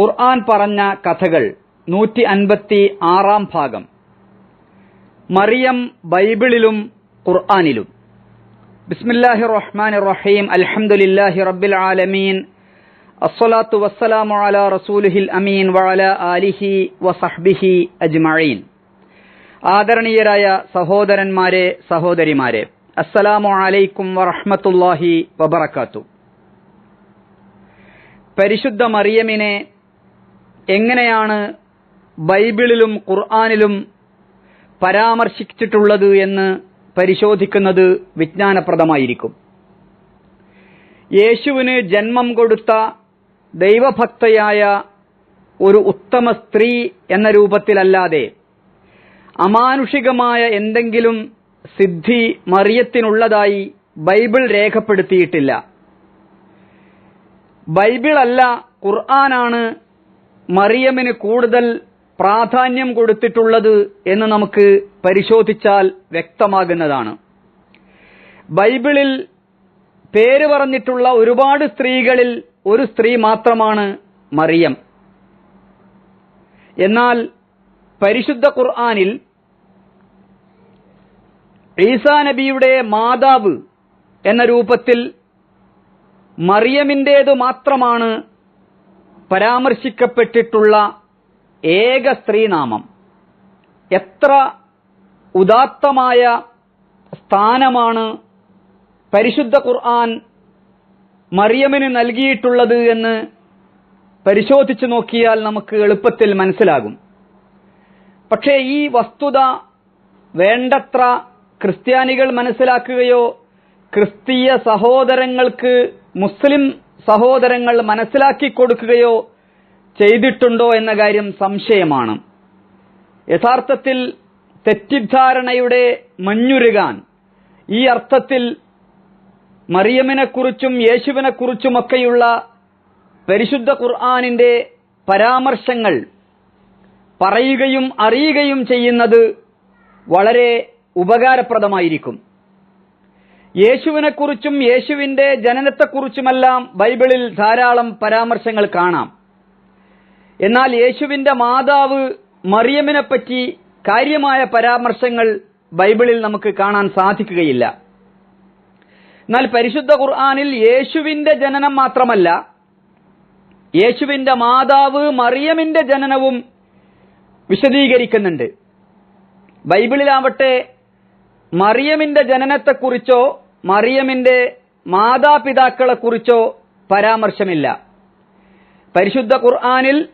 ഖുർആൻ പറഞ്ഞ കഥകൾ നൂറ്റി അൻപത്തി ആറാം ഭാഗം. മറിയം ബൈബിളിലും ഖുർആനിലും. ബിസ്മില്ലാഹി റഹ്മാൻ റഹീം. അൽഹംദുലില്ലാഹി റബ്ബിൽ ആലമീൻ. അസ്സലാത്തു വസ്സലാമു അലാ റസൂലുഹിൽ അമീൻ വഅല ആലിഹി വസഹ്ബിഹി അജ്മഈൻ. ആദരണീയരായ സഹോദരന്മാരെ സഹോദരിമാരെ അസ്സലാമു അലൈക്കും വറഹ്മത്തുള്ളാഹി വബറക്കാത്തു പരിശുദ്ധ മറിയമിനെ എങ്ങനെയാണ് ബൈബിളിലും ഖുർആാനിലും പരാമർശിച്ചിട്ടുള്ളത് എന്ന് പരിശോധിക്കുന്നത് വിജ്ഞാനപ്രദമായിരിക്കും. യേശുവിന് ജന്മം കൊടുത്ത ദൈവഭക്തയായ ഒരു ഉത്തമ സ്ത്രീ എന്ന രൂപത്തിലല്ലാതെ അമാനുഷികമായ എന്തെങ്കിലും സിദ്ധി മറിയത്തിനുള്ളതായി ബൈബിൾ രേഖപ്പെടുത്തിയിട്ടില്ല. ബൈബിളല്ല ഖുർആനാണ് മറിയമിന് കൂടുതൽ പ്രാധാന്യം കൊടുത്തിട്ടുള്ളത് എന്ന് നമുക്ക് പരിശോധിച്ചാൽ വ്യക്തമാകുന്നതാണ്. ബൈബിളിൽ പേര് പറഞ്ഞിട്ടുള്ള ഒരുപാട് സ്ത്രീകളിൽ ഒരു സ്ത്രീ മാത്രമാണ് മറിയം. എന്നാൽ പരിശുദ്ധ ഖുർആാനിൽ ഈസാ നബിയുടെ മാതാവ് എന്ന രൂപത്തിൽ മറിയമിന്റേതു മാത്രമാണ് പരാമർശിക്കപ്പെട്ടിട്ടുള്ള ഏക സ്ത്രീനാമം. എത്ര ഉദാത്തമായ സ്ഥാനമാണ് പരിശുദ്ധ ഖുർആൻ മറിയമിന് നൽകിയിട്ടുള്ളത് എന്ന് പരിശോധിച്ചു നോക്കിയാൽ നമുക്ക് എളുപ്പത്തിൽ മനസ്സിലാകും. പക്ഷേ ഈ വസ്തുത വേണ്ടത്ര ക്രിസ്ത്യാനികൾ മനസ്സിലാക്കുകയോ ക്രിസ്തീയ സഹോദരങ്ങൾക്ക് മുസ്ലിം സഹോദരങ്ങൾ മനസ്സിലാക്കി കൊടുക്കുകയോ ചെയ്തിട്ടുണ്ടോ എന്ന കാര്യം സംശയമാണ്. യഥാർത്ഥത്തിൽ തെറ്റിദ്ധാരണയുടെ മഞ്ഞുരുകാൻ ഈ അർത്ഥത്തിൽ മറിയമിനെക്കുറിച്ചും യേശുവിനെക്കുറിച്ചുമൊക്കെയുള്ള പരിശുദ്ധ ഖുർആാനിന്റെ പരാമർശങ്ങൾ പറയുകയും അറിയുകയും ചെയ്യുന്നത് വളരെ ഉപകാരപ്രദമായിരിക്കും. യേശുവിനെക്കുറിച്ചും യേശുവിന്റെ ജനനത്തെക്കുറിച്ചുമെല്ലാം ബൈബിളിൽ ധാരാളം പരാമർശങ്ങൾ കാണാം. എന്നാൽ യേശുവിന്റെ മാതാവ് മറിയമ്മിനെപ്പറ്റി കാര്യമായ പരാമർശങ്ങൾ ബൈബിളിൽ നമുക്ക് കാണാൻ സാധിക്കുകയില്ല. എന്നാൽ പരിശുദ്ധ ഖുർആാനിൽ യേശുവിന്റെ ജനനം മാത്രമല്ല യേശുവിന്റെ മാതാവ് മറിയമിന്റെ ജനനവും വിശദീകരിക്കുന്നുണ്ട്. ബൈബിളിലാവട്ടെ മറിയമിന്റെ ജനനത്തെക്കുറിച്ചോ മറിയമിന്റെ മാതാപിതാക്കളെക്കുറിച്ചോ പരാമർശമില്ല. പരിശുദ്ധ ഖുർആാനിൽ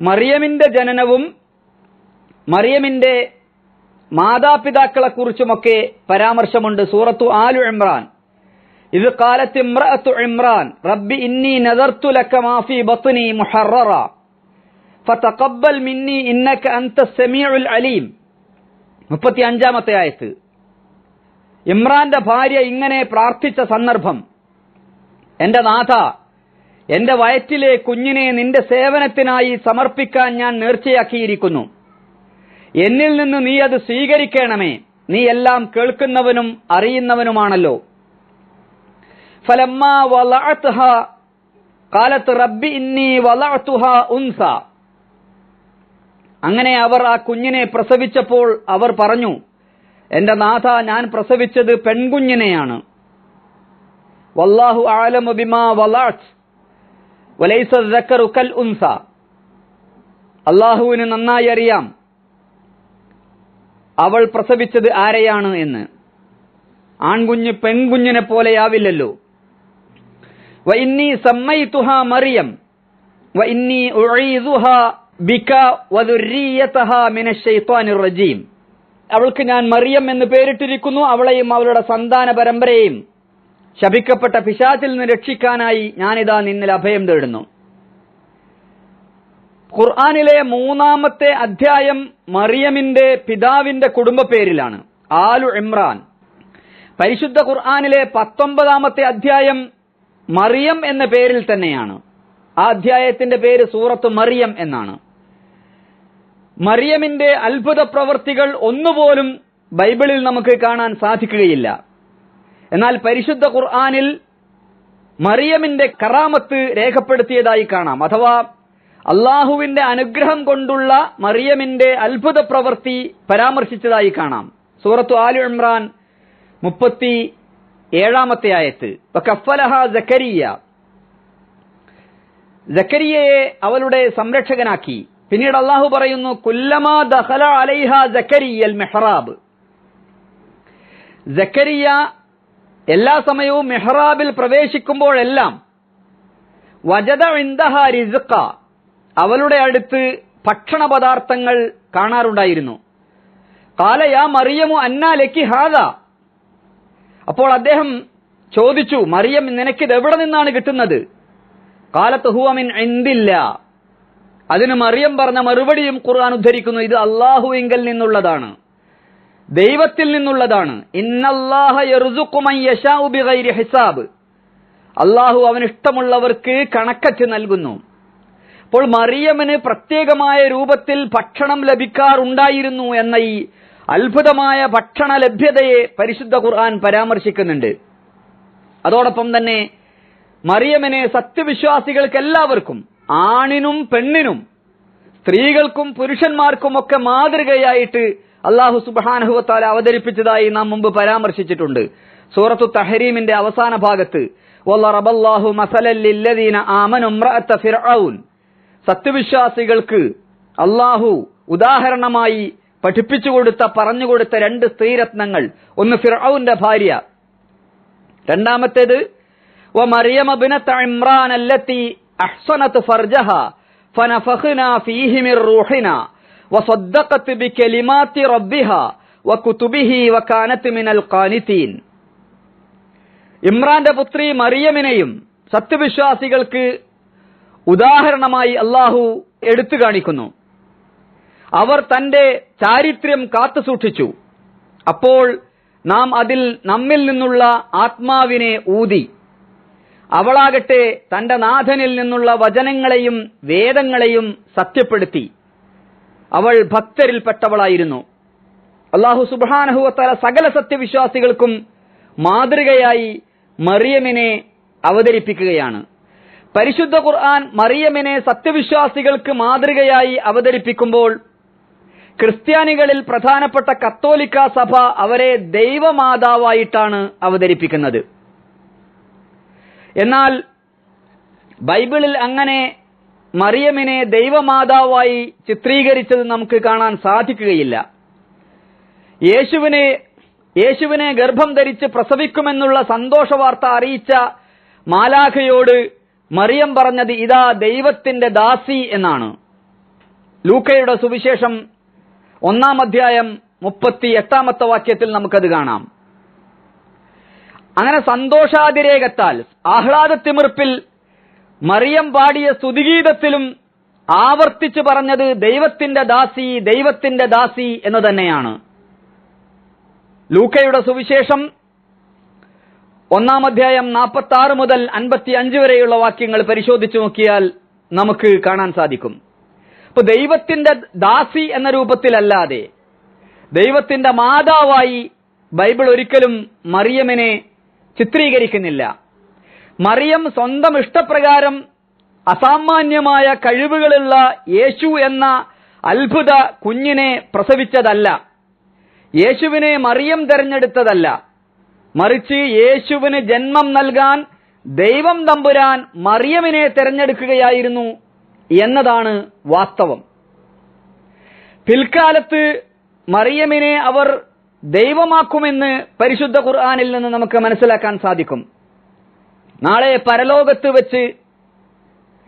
മറിയമിന്റെ ജനനവും മറിയമിന്റെ മാതാപിതാക്കളെക്കുറിച്ചുമൊക്കെ പരാമർശമുണ്ട് സൂറത്തു ആലു ഇമ്രാൻ. ഇത് കാലത്ത് ഇമ്രഅത്തു ഇമ്രാൻ റബ്ബി ഇന്നി നദർത്തു ലക്കമാഫി മാഫി ബത്നി മുഹററ ഫതഖബ്ബൽ മിന്നി ഇന്നക അൻത സമീഉൽ അലീം. മുപ്പത്തി അഞ്ചാമത്തെ ആയത്ത്. ഇമ്രാന്റെ ഭാര്യ ഇങ്ങനെ പ്രാർത്ഥിച്ച സന്ദർഭം. എന്റെ നാഥ എന്റെ വയറ്റിലെ കുഞ്ഞിനെ നിന്റെ സേവനത്തിനായി സമർപ്പിക്കാൻ ഞാൻ നേർച്ചയാക്കിയിരിക്കുന്നു. എന്നിൽ നിന്ന് നീ അത് സ്വീകരിക്കണമേ. നീ എല്ലാം കേൾക്കുന്നവനും അറിയുന്നവനുമാണല്ലോ. ഫലമ്മ റബ്ബി ഇന്നി ഉൻസ. അങ്ങനെ അവർ ആ കുഞ്ഞിനെ പ്രസവിച്ചപ്പോൾ അവർ പറഞ്ഞു എന്റെ നാഥ ഞാൻ പ്രസവിച്ചത് പെൺകുഞ്ഞിനെയാണ്. വല്ലാഹു ആലമു ബിമാ വലൈസ സക്കറു കൽ ഉൻസ. അള്ളാഹുവിന് നന്നായി അറിയാം അവൾ പ്രസവിച്ചത് ആരെയാണ് എന്ന്. ആൺകുഞ്ഞ് പെൺകുഞ്ഞിനെ പോലെയാവില്ലല്ലോ സമ്മൈതുഹ മറിയം. ബിക റജീം. അവൾക്ക് ഞാൻ മറിയം എന്ന് പേരിട്ടിരിക്കുന്നു അവളെയും അവളുടെ സന്താന പരമ്പരയെയും. ശപിക്കപ്പെട്ട പിശാചിൽ നിന്ന് രക്ഷിക്കാനായി ഞാനിതാ നിന്നിൽ അഭയം തേടുന്നു. ഖുർആാനിലെ മൂന്നാമത്തെ അധ്യായം മറിയമിന്റെ പിതാവിന്റെ കുടുംബ പേരിലാണ് ആലു ഇമ്രാൻ. പരിശുദ്ധ ഖുർആാനിലെ പത്തൊമ്പതാമത്തെ അധ്യായം മറിയം എന്ന പേരിൽ തന്നെയാണ്. ആ അധ്യായത്തിന്റെ പേര് സൂറത്ത് മറിയം എന്നാണ്. മറിയമിന്റെ അത്ഭുത പ്രവർത്തികൾ ഒന്നുപോലും ബൈബിളിൽ നമുക്ക് കാണാൻ സാധിക്കുകയില്ല. എന്നാൽ പരിശുദ്ധ ഖുർആാനിൽ മറിയമിന്റെ കറാമത്ത് രേഖപ്പെടുത്തിയതായി കാണാം. അഥവാ അള്ളാഹുവിന്റെ അനുഗ്രഹം കൊണ്ടുള്ള മറിയമിന്റെ അത്ഭുത പ്രവൃത്തി പരാമർശിച്ചതായി കാണാം. സൂറത്തു ആലു ഇമ്രാൻ മുപ്പത്തി ഏഴാമത്തെ ആയത്ത് കഫലഹ അവളുടെ സംരക്ഷകനാക്കി. പിന്നീട് അള്ളാഹു പറയുന്നു കുല്ലമാ ദഹല അലൈഹ ജക്കരിയൽ മെഹ്റാബ്. ജക്കരിയ എല്ലാ സമയവും മെഹ്റാബിൽ പ്രവേശിക്കുമ്പോഴെല്ലാം വജത ഇന്തഹ റിസ്ഖ അവളുടെ അടുത്ത് ഭക്ഷണ പദാർത്ഥങ്ങൾ കാണാറുണ്ടായിരുന്നു കാലയാ മറിയമു അന്നാലയ്ക്ക് ഹാദ? അപ്പോൾ അദ്ദേഹം ചോദിച്ചു മറിയം നിനക്കിത് എവിടെ നിന്നാണ് കിട്ടുന്നത്? കാലത്ത് ഹുവമിൻ എന്തില്ല അതിന് മറിയം പറഞ്ഞ മറുപടിയും ഖുർആൻ ഉദ്ധരിക്കുന്നു. ഇത് അള്ളാഹുവിങ്കൽ നിന്നുള്ളതാണ്. ദൈവത്തിൽ നിന്നുള്ളതാണ്. ഹിസാബ്. അള്ളാഹു അവനിഷ്ടമുള്ളവർക്ക് കണക്കറ്റ് നൽകുന്നു. അപ്പോൾ മറിയമ്മന് പ്രത്യേകമായ രൂപത്തിൽ ഭക്ഷണം ലഭിക്കാറുണ്ടായിരുന്നു എന്ന ഈ അത്ഭുതമായ ഭക്ഷണ ലഭ്യതയെ പരിശുദ്ധ ഖുർആൻ പരാമർശിക്കുന്നുണ്ട്. അതോടൊപ്പം തന്നെ മറിയമ്മനെ സത്യവിശ്വാസികൾക്ക് എല്ലാവർക്കും ആണിനും പെണ്ണിനും സ്ത്രീകൾക്കും പുരുഷന്മാർക്കുമൊക്കെ മാതൃകയായിട്ട് അള്ളാഹു സുബാനഹുവത്താല അവതരിപ്പിച്ചതായി നാം മുമ്പ് പരാമർശിച്ചിട്ടുണ്ട്. സൂറത്തു തഹരീമിന്റെ അവസാന ഭാഗത്ത് സത്യവിശ്വാസികൾക്ക് അള്ളാഹു ഉദാഹരണമായി പഠിപ്പിച്ചു കൊടുത്ത പറഞ്ഞുകൊടുത്ത രണ്ട് സ്ത്രീരത്നങ്ങൾ. ഒന്ന് ഫിർഔന്റെ ഭാര്യ രണ്ടാമത്തേത് ഇമ്രാൻ أحصنت فرجها فنفخنا فيه من روحنا وصدقت بكلمات ربها وكتبه وكانت من القانتين ഇമ്രാന്റെ പുത്രി മറിയമിനെയും സത്യവിശ്വാസികൾക്ക് ഉദാഹരണമായി അള്ളാഹു എടുത്തു കാണിക്കുന്നു അവർ തന്റെ ചാരിത്രം കാത്തുസൂക്ഷിച്ചു അപ്പോൾ നാം അതിൽ നമ്മിൽ നിന്നുള്ള ആത്മാവിനെ ഊതി അവളാകട്ടെ തന്റെ നാഥനിൽ നിന്നുള്ള വചനങ്ങളെയും വേദങ്ങളെയും സത്യപ്പെടുത്തി. അവൾ ഭക്തരിൽപ്പെട്ടവളായിരുന്നു. അള്ളാഹു സുബാനഹുവത്തല സകല സത്യവിശ്വാസികൾക്കും മാതൃകയായി മറിയമിനെ അവതരിപ്പിക്കുകയാണ്. പരിശുദ്ധ ഖുർആൻ മറിയമിനെ സത്യവിശ്വാസികൾക്ക് മാതൃകയായി അവതരിപ്പിക്കുമ്പോൾ ക്രിസ്ത്യാനികളിൽ പ്രധാനപ്പെട്ട കത്തോലിക്ക സഭ അവരെ ദൈവമാതാവായിട്ടാണ് അവതരിപ്പിക്കുന്നത്. എന്നാൽ ബൈബിളിൽ അങ്ങനെ മറിയമിനെ ദൈവമാതാവായി ചിത്രീകരിച്ചത് നമുക്ക് കാണാൻ സാധിക്കുകയില്ല. യേശുവിനെ യേശുവിനെ ഗർഭം ധരിച്ച് പ്രസവിക്കുമെന്നുള്ള സന്തോഷ വാർത്ത അറിയിച്ച മാലാഖയോട് മറിയം പറഞ്ഞത് ഇതാ ദൈവത്തിന്റെ ദാസി എന്നാണ്. ലൂക്കയുടെ സുവിശേഷം ഒന്നാം അധ്യായം മുപ്പത്തി എട്ടാമത്തെ വാക്യത്തിൽ നമുക്കത് കാണാം. അങ്ങനെ സന്തോഷാതിരേകത്താൽ ആഹ്ലാദത്തിമിർപ്പിൽ മറിയം പാടിയ സ്തുതിഗീതത്തിലും ആവർത്തിച്ചു പറഞ്ഞത് ദൈവത്തിന്റെ ദാസി ദൈവത്തിന്റെ ദാസി എന്ന് തന്നെയാണ്. ലൂക്കയുടെ സുവിശേഷം ഒന്നാം അധ്യായം നാൽപ്പത്തി ആറ് മുതൽ അൻപത്തി അഞ്ച് വരെയുള്ള വാക്യങ്ങൾ പരിശോധിച്ചു നോക്കിയാൽ നമുക്ക് കാണാൻ സാധിക്കും. ഇപ്പൊ ദൈവത്തിന്റെ ദാസി എന്ന രൂപത്തിലല്ലാതെ ദൈവത്തിന്റെ മാതാവായി ബൈബിൾ ഒരിക്കലും മറിയമിനെ ചിത്രീകരിക്കുന്നില്ല. മറിയം സ്വന്തം ഇഷ്ടപ്രകാരം അസാമാന്യമായ കഴിവുകളുള്ള യേശു എന്ന അത്ഭുത കുഞ്ഞിനെ പ്രസവിച്ചതല്ല. യേശുവിനെ മറിയം തെരഞ്ഞെടുത്തതല്ല. മറിച്ച് യേശുവിന് ജന്മം നൽകാൻ ദൈവം തമ്പുരാൻ മറിയമിനെ തെരഞ്ഞെടുക്കുകയായിരുന്നു എന്നതാണ് വാസ്തവം. പിൽക്കാലത്ത് മറിയമിനെ അവർ ദൈവമാക്കുമെന്ന് പരിശുദ്ധ ഖുർആാനിൽ നിന്ന് നമുക്ക് മനസ്സിലാക്കാൻ സാധിക്കും നാളെ പരലോകത്ത് വെച്ച്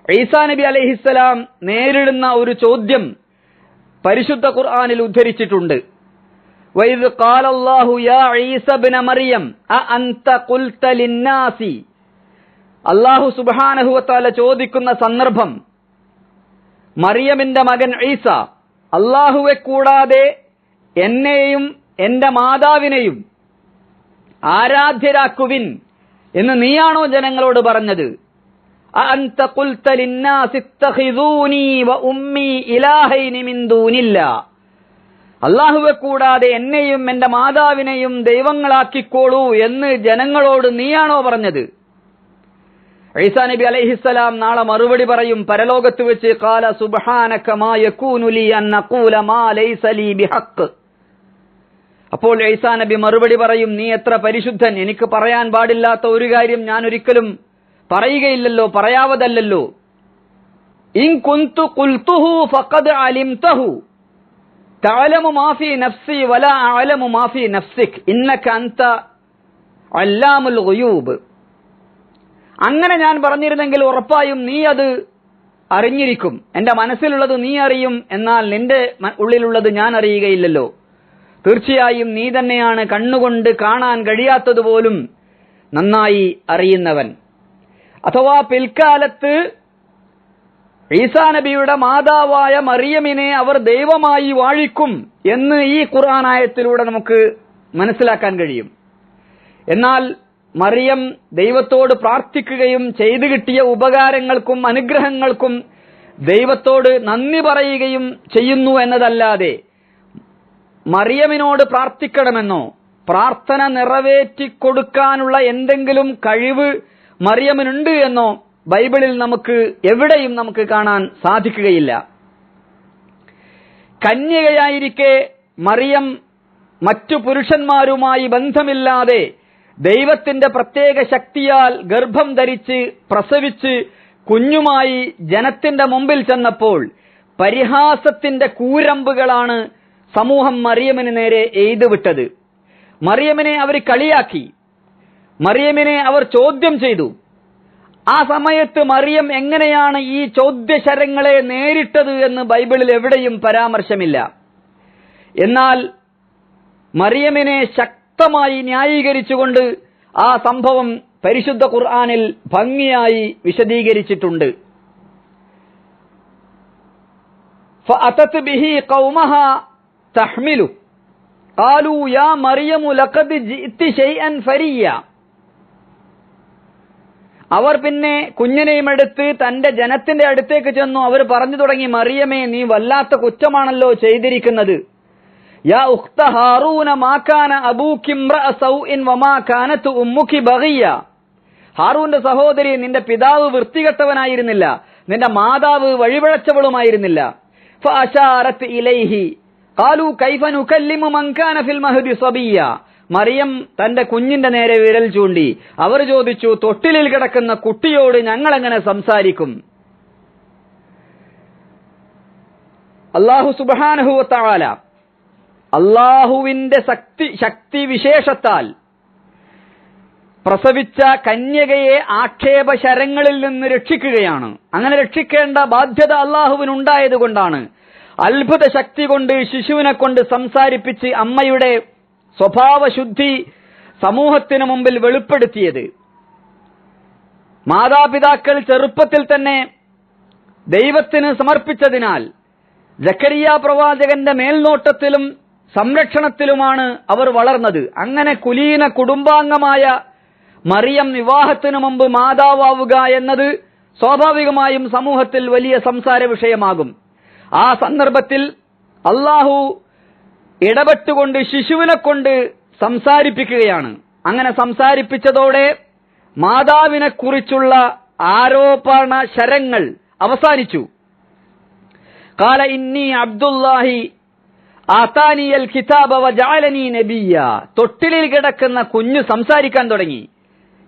ഈസാ നബി അലഹിസ്സലാം നേരിടുന്ന ഒരു ചോദ്യം പരിശുദ്ധ ഖുർആാനിൽ ഉദ്ധരിച്ചിട്ടുണ്ട് وإذ قال الله يا عيسى ابن مريم أأنت قلت للناس അള്ളാഹു സുബാനഹുവത്താല ചോദിക്കുന്ന സന്ദർഭം മറിയമിന്റെ മകൻ ഈസ അള്ളാഹുവെ കൂടാതെ എന്നെയും എന്റെ മാതാവിനെയും ആരാധ്യരാക്കുവിൻ എന്ന് നീയാണോ ജനങ്ങളോട് പറഞ്ഞത്? അള്ളാഹുവെ കൂടാതെ എന്നെയും എന്റെ മാതാവിനെയും ദൈവങ്ങളാക്കിക്കോളൂ എന്ന് ജനങ്ങളോട് നീയാണോ പറഞ്ഞത്? ഐസാ നബി അലൈഹിസ്സലാം നാളെ മറുപടി പറയും പരലോകത്ത് വെച്ച് കാല സുബ്ഹാനക മാ യകൂനു ലി അൻ അഖൂല മാ ലൈസ ലീ ബിഹഖ്. അപ്പോൾ ഐസാ നബി മറുപടി പറയും നീ എത്ര പരിശുദ്ധൻ? എനിക്ക് പറയാൻ പാടില്ലാത്ത ഒരു കാര്യം ഞാൻ ഒരിക്കലും പറയുകയില്ലല്ലോ പറയാവതല്ലല്ലോ. ഇൻ കുന്തു ഫഖദ് അലിംതഹു. അങ്ങനെ ഞാൻ പറഞ്ഞിരുന്നെങ്കിൽ ഉറപ്പായും നീ അത് അറിഞ്ഞിരിക്കും. എന്റെ മനസ്സിലുള്ളത് നീ അറിയും എന്നാൽ നിന്റെ ഉള്ളിലുള്ളത് ഞാൻ അറിയുകയില്ലല്ലോ. തീർച്ചയായും നീ തന്നെയാണ് കണ്ണുകൊണ്ട് കാണാൻ കഴിയാത്തതുപോലും നന്നായി അറിയുന്നവൻ. അഥവാ പിൽക്കാലത്ത് ഈസാ നബിയുടെ മാതാവായ മറിയമിനെ അവർ ദൈവമായി വാഴിക്കും എന്ന് ഈ ഖുറാനായത്തിലൂടെ നമുക്ക് മനസ്സിലാക്കാൻ കഴിയും. എന്നാൽ മറിയം ദൈവത്തോട് പ്രാർത്ഥിക്കുകയും ചെയ്തു കിട്ടിയ ഉപകാരങ്ങൾക്കും അനുഗ്രഹങ്ങൾക്കും ദൈവത്തോട് നന്ദി പറയുകയും ചെയ്യുന്നു എന്നതല്ലാതെ മറിയമിനോട് പ്രാർത്ഥിക്കണമെന്നോ പ്രാർത്ഥന നിറവേറ്റിക്കൊടുക്കാനുള്ള എന്തെങ്കിലും കഴിവ് മറിയമിനുണ്ട് എന്നോ ബൈബിളിൽ നമുക്ക് എവിടെയും നമുക്ക് കാണാൻ സാധിക്കുകയില്ല. കന്യകയായിരിക്കെ മറിയം മറ്റു പുരുഷന്മാരുമായി ബന്ധമില്ലാതെ ദൈവത്തിന്റെ പ്രത്യേക ശക്തിയാൽ ഗർഭം ധരിച്ച് പ്രസവിച്ച് കുഞ്ഞുമായി ജനത്തിന്റെ മുമ്പിൽ ചെന്നപ്പോൾ പരിഹാസത്തിന്റെ കൂരമ്പുകളാണ് സമൂഹം മറിയമിന് നേരെ എയ്തുവിട്ടത് മറിയമിനെ അവർ കളിയാക്കി മറിയമിനെ അവർ ചോദ്യം ചെയ്തു ആ സമയത്ത് മറിയം എങ്ങനെയാണ് ഈ ചോദ്യശരങ്ങളെ നേരിട്ടത് എന്ന് ബൈബിളിൽ എവിടെയും പരാമർശമില്ല എന്നാൽ മറിയമിനെ ശക്തമായി ന്യായീകരിച്ചുകൊണ്ട് ആ സംഭവം പരിശുദ്ധ ഖുർആനിൽ ഭംഗിയായി വിശദീകരിച്ചിട്ടുണ്ട് فأتت به قومها تحمله قالوا يا مريم لقد جئت شيئا فريا അവർ പിന്നെ കുഞ്ഞിനെയും എടുത്ത് തന്റെ ജനത്തിന്റെ അടുത്തേക്ക് ചെന്നു അവർ പറഞ്ഞു തുടങ്ങി മറിയമേ നീ വല്ലാത്ത കുറ്റമാണല്ലോ ചെയ്തിരിക്കുന്നത് യാ ഉഖ്ത ഹാറൂന മാക്കാന അബൂക്കിംറ സൗഇൻ വമാ കാനത്ത് ഉമ്മുക്കി ബഗിയ ഹാറൂന്റെ സഹോദരി നിന്റെ പിതാവ് വൃത്തികെട്ടവനായിരുന്നില്ല നിന്റെ മാതാവ് വഴിപഴച്ചവളുമായിരുന്നില്ല ഫഅശാറത്ത് ഇലൈഹി ഖാലു കൈഫനു കല്ലിമു മങ്കാന കാന ഫിൽ സബിയ മറിയം തന്റെ കുഞ്ഞിന്റെ നേരെ വിരൽ ചൂണ്ടി. അവർ ചോദിച്ചു തൊട്ടിലിൽ കിടക്കുന്ന കുട്ടിയോട് ഞങ്ങൾ എങ്ങനെ സംസാരിക്കും അള്ളാഹു സുബാനഹുവത്താല താല അള്ളാഹുവിന്റെ ശക്തി ശക്തി വിശേഷത്താൽ പ്രസവിച്ച കന്യകയെ ആക്ഷേപശരങ്ങളിൽ നിന്ന് രക്ഷിക്കുകയാണ്. അങ്ങനെ രക്ഷിക്കേണ്ട ബാധ്യത അള്ളാഹുവിനുണ്ടായതുകൊണ്ടാണ് അത്ഭുത ശക്തി കൊണ്ട് ശിശുവിനെ കൊണ്ട് സംസാരിപ്പിച്ച് അമ്മയുടെ സ്വഭാവശുദ്ധി സമൂഹത്തിന് മുമ്പിൽ വെളിപ്പെടുത്തിയത്. മാതാപിതാക്കൾ ചെറുപ്പത്തിൽ തന്നെ ദൈവത്തിന് സമർപ്പിച്ചതിനാൽ ജക്കരിയ പ്രവാചകന്റെ മേൽനോട്ടത്തിലും സംരക്ഷണത്തിലുമാണ് അവർ വളർന്നത്. അങ്ങനെ കുലീന കുടുംബാംഗമായ മറിയം വിവാഹത്തിനു മുമ്പ് മാതാവാവുക എന്നത് സ്വാഭാവികമായും സമൂഹത്തിൽ വലിയ സംസാര വിഷയമാകും ആ സന്ദർഭത്തിൽ അള്ളാഹു ഇടപെട്ടുകൊണ്ട് ശിശുവിനെ കൊണ്ട് സംസാരിപ്പിക്കുകയാണ്. അങ്ങനെ സംസാരിപ്പിച്ചതോടെ മാതാവിനെ കുറിച്ചുള്ള ആരോപണ ശരങ്ങൾ അവസാനിച്ചു. കാല ഇന്നി അബ്ദുല്ലാഹി ആതാനിയൽ കിതാബ വജാലനി നബിയ തൊട്ടിലിൽ കിടക്കുന്ന കുഞ്ഞു സംസാരിക്കാൻ തുടങ്ങി.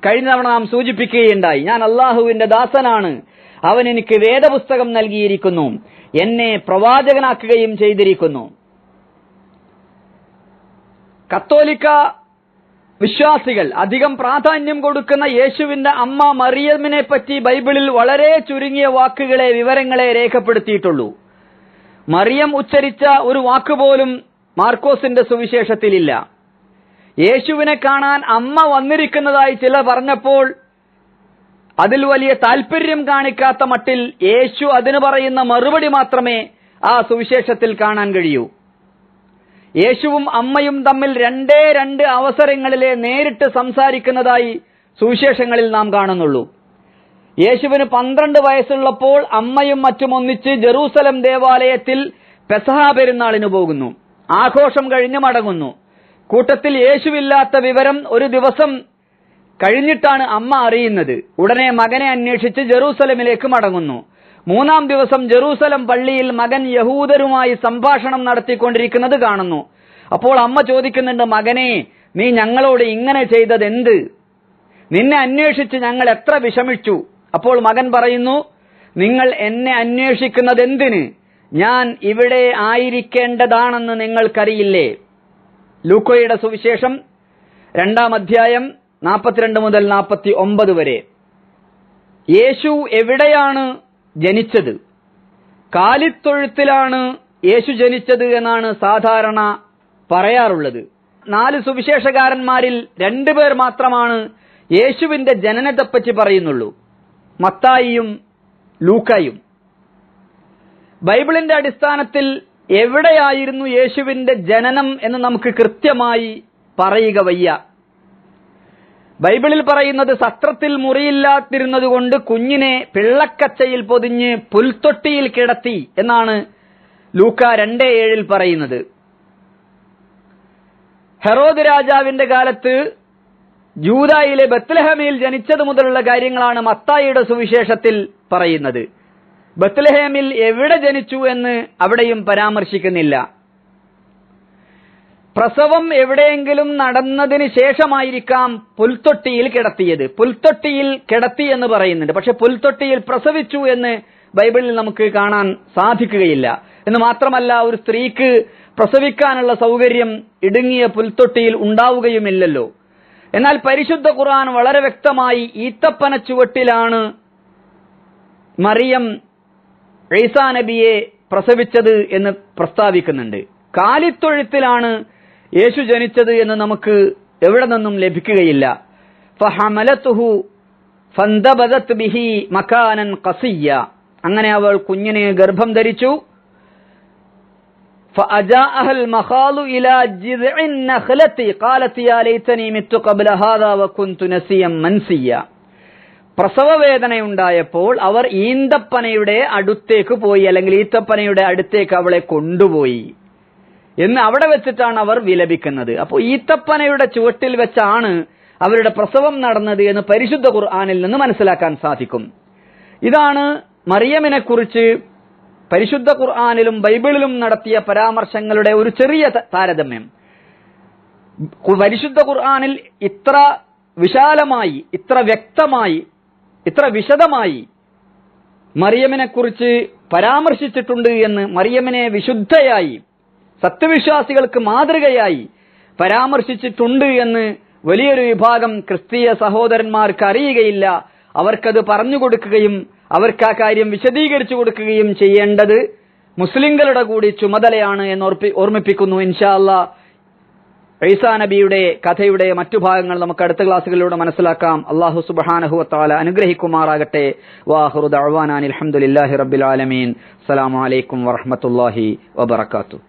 കഴിഞ്ഞ തവണ നാം സൂചിപ്പിക്കുകയുണ്ടായി ഞാൻ അള്ളാഹുവിന്റെ ദാസനാണ്. അവൻ എനിക്ക് വേദപുസ്തകം നൽകിയിരിക്കുന്നു. എന്നെ പ്രവാചകനാക്കുകയും ചെയ്തിരിക്കുന്നു. കത്തോലിക്ക വിശ്വാസികൾ അധികം പ്രാധാന്യം കൊടുക്കുന്ന യേശുവിന്റെ അമ്മ മറിയമ്മിനെ പറ്റി ബൈബിളിൽ വളരെ ചുരുങ്ങിയ വാക്കുകളെ വിവരങ്ങളെ രേഖപ്പെടുത്തിയിട്ടുള്ളൂ. മറിയം ഉച്ചരിച്ച ഒരു വാക്കുപോലും മാർക്കോസിന്റെ സുവിശേഷത്തിലില്ല. യേശുവിനെ കാണാൻ അമ്മ വന്നിരിക്കുന്നതായി ചില പറഞ്ഞപ്പോൾ അതിൽ വലിയ താല്പര്യം കാണിക്കാത്ത മട്ടിൽ യേശു അതിന് പറയുന്ന മറുപടി മാത്രമേ ആ സുവിശേഷത്തിൽ കാണാൻ കഴിയൂ. യേശുവും അമ്മയും തമ്മിൽ രണ്ടേ രണ്ട് അവസരങ്ങളിലെ നേരിട്ട് സംസാരിക്കുന്നതായി സുവിശേഷങ്ങളിൽ നാം കാണുന്നുള്ളൂ. യേശുവിന് പന്ത്രണ്ട് വയസ്സുള്ളപ്പോൾ അമ്മയും മറ്റും ഒന്നിച്ച് ജെറൂസലം ദേവാലയത്തിൽ പെസഹ പെരുന്നാളിന് പോകുന്നു. ആഘോഷം കഴിഞ്ഞ് മടങ്ങുന്നു. കൂട്ടത്തിൽ യേശുവില്ലാത്ത വിവരം ഒരു ദിവസം കഴിഞ്ഞിട്ടാണ് അമ്മ അറിയുന്നത്. ഉടനെ മകനെ അന്വേഷിച്ച് ജെറൂസലമിലേക്ക് മടങ്ങുന്നു. മൂന്നാം ദിവസം ജെറൂസലം പള്ളിയിൽ മകൻ യഹൂദരുമായി സംഭാഷണം നടത്തിക്കൊണ്ടിരിക്കുന്നത് കാണുന്നു. അപ്പോൾ അമ്മ ചോദിക്കുന്നുണ്ട് മകനെ നീ ഞങ്ങളോട് ഇങ്ങനെ ചെയ്തത് എന്ത് നിന്നെ അന്വേഷിച്ച് ഞങ്ങൾ എത്ര വിഷമിച്ചു? അപ്പോൾ മകൻ പറയുന്നു നിങ്ങൾ എന്നെ അന്വേഷിക്കുന്നത് എന്തിന് ഞാൻ ഇവിടെ ആയിരിക്കേണ്ടതാണെന്ന് നിങ്ങൾക്കറിയില്ലേ? ലൂക്കോയുടെ സുവിശേഷം രണ്ടാം അധ്യായം നാൽപ്പത്തിരണ്ട് മുതൽ നാൽപ്പത്തി ഒമ്പത് വരെ. യേശു എവിടെയാണ് ജനിച്ചത്? കാലിത്തൊഴുത്തിലാണ് യേശു ജനിച്ചത് എന്നാണ് സാധാരണ പറയാറുള്ളത്. നാല് സുവിശേഷകാരന്മാരിൽ രണ്ടുപേർ മാത്രമാണ് യേശുവിന്റെ ജനനത്തെപ്പറ്റി പറയുന്നുള്ളൂ. മത്തായിയും ലൂക്കായും. ബൈബിളിന്റെ അടിസ്ഥാനത്തിൽ എവിടെയായിരുന്നു യേശുവിന്റെ ജനനം എന്ന് നമുക്ക് കൃത്യമായി പറയുക വയ്യ. ബൈബിളിൽ പറയുന്നത് സത്രത്തിൽ മുറിയില്ലാതിരുന്നതുകൊണ്ട് കുഞ്ഞിനെ പിള്ളക്കച്ചയിൽ പൊതിഞ്ഞ് പുൽത്തൊട്ടിയിൽ കിടത്തി എന്നാണ് ലൂക്ക രണ്ടേ ഏഴിൽ പറയുന്നത്. ഹെറോദ് രാജാവിന്റെ കാലത്ത് ജൂതായിലെ ബത്ലഹേമിൽ ജനിച്ചത് മുതലുള്ള കാര്യങ്ങളാണ് മത്തായിയുടെ സുവിശേഷത്തിൽ പറയുന്നത്. ബത്ലഹേമിൽ എവിടെ ജനിച്ചു എന്ന് അവിടെയും പരാമർശിക്കുന്നില്ല. പ്രസവം എവിടെയെങ്കിലും നടന്നതിന് ശേഷമായിരിക്കാം പുൽത്തൊട്ടിയിൽ കിടത്തിയത്. പുൽത്തൊട്ടിയിൽ കിടത്തി എന്ന് പറയുന്നുണ്ട്. പക്ഷെ പുൽത്തൊട്ടിയിൽ പ്രസവിച്ചു എന്ന് ബൈബിളിൽ നമുക്ക് കാണാൻ സാധിക്കുകയില്ല. എന്ന് മാത്രമല്ല ഒരു സ്ത്രീക്ക് പ്രസവിക്കാനുള്ള സൗകര്യം ഇടുങ്ങിയ പുൽത്തൊട്ടിയിൽ ഉണ്ടാവുകയുമില്ലല്ലോ. എന്നാൽ പരിശുദ്ധ ഖുർആൻ വളരെ വ്യക്തമായി ഈത്തപ്പന ചുവട്ടിലാണ് മറിയം ഈസാ നബിയെ പ്രസവിച്ചത് എന്ന് പ്രസ്താവിക്കുന്നുണ്ട്. കാലിത്തൊഴുത്തിലാണ് യേശു ജനിച്ചത് എന്ന് നമുക്ക് എവിടെ നിന്നും ലഭിക്കുകയില്ല ഫഹമലത്തുഹു ഫന്തബദത് ബിഹി മക്കാനൻ ഖസിയ്യ അങ്ങനെ അവൾ കുഞ്ഞിനെ ഗർഭം ധരിച്ചു فأجاءها المخاض إلى جذع النخلة قالت يا ليتني مت قبل هذا وكنت نسيا منسيا പ്രസവവേദനയുണ്ടായപ്പോൾ അവർ ഈന്തപ്പനയുടെ അടുത്തേക്ക് പോയി അല്ലെങ്കിൽ ഈത്തപ്പനയുടെ അടുത്തേക്ക് അവളെ കൊണ്ടുപോയി എന്ന് അവിടെ വെച്ചിട്ടാണ് അവർ വിലപിക്കുന്നത്. അപ്പോൾ ഈത്തപ്പനയുടെ ചുവട്ടിൽ വെച്ചാണ് അവരുടെ പ്രസവം നടന്നത് എന്ന് പരിശുദ്ധ ഖുർആാനിൽ നിന്ന് മനസ്സിലാക്കാൻ സാധിക്കും. ഇതാണ് മറിയമിനെ കുറിച്ച് പരിശുദ്ധ ഖുർആാനിലും ബൈബിളിലും നടത്തിയ പരാമർശങ്ങളുടെ ഒരു ചെറിയ താരതമ്യം. പരിശുദ്ധ ഖുർആാനിൽ ഇത്ര വിശാലമായി ഇത്ര വ്യക്തമായി ഇത്ര വിശദമായി മറിയമിനെ കുറിച്ച് പരാമർശിച്ചിട്ടുണ്ട് എന്ന് മറിയമിനെ വിശുദ്ധയായി സത്യവിശ്വാസികൾക്ക് മാതൃകയായി പരാമർശിച്ചിട്ടുണ്ട് എന്ന് വലിയൊരു വിഭാഗം ക്രിസ്തീയ സഹോദരന്മാർക്ക് അറിയുകയില്ല. അവർക്കത് പറഞ്ഞു കൊടുക്കുകയും അവർക്ക് ആ കാര്യം വിശദീകരിച്ചു കൊടുക്കുകയും ചെയ്യേണ്ടത് മുസ്ലിങ്ങളുടെ കൂടി ചുമതലയാണ് എന്ന് ഓർമ്മിപ്പിക്കുന്നു ഇൻഷാല്ല ഐസാ നബിയുടെ കഥയുടെ മറ്റു ഭാഗങ്ങൾ നമുക്ക് അടുത്ത ക്ലാസ്സുകളിലൂടെ മനസ്സിലാക്കാം. അള്ളാഹു സുബ്ഹാനഹു വതആല അനുഗ്രഹിക്കുമാറാകട്ടെ. വാഹുറു ദഅ്വാനാനി അൽഹംദുലില്ലാഹി റബ്ബിൽ ആലമീൻ. അസ്സലാമലൈക്കും വറഹ്മത്തുള്ളാഹി വബറകാതുഹു.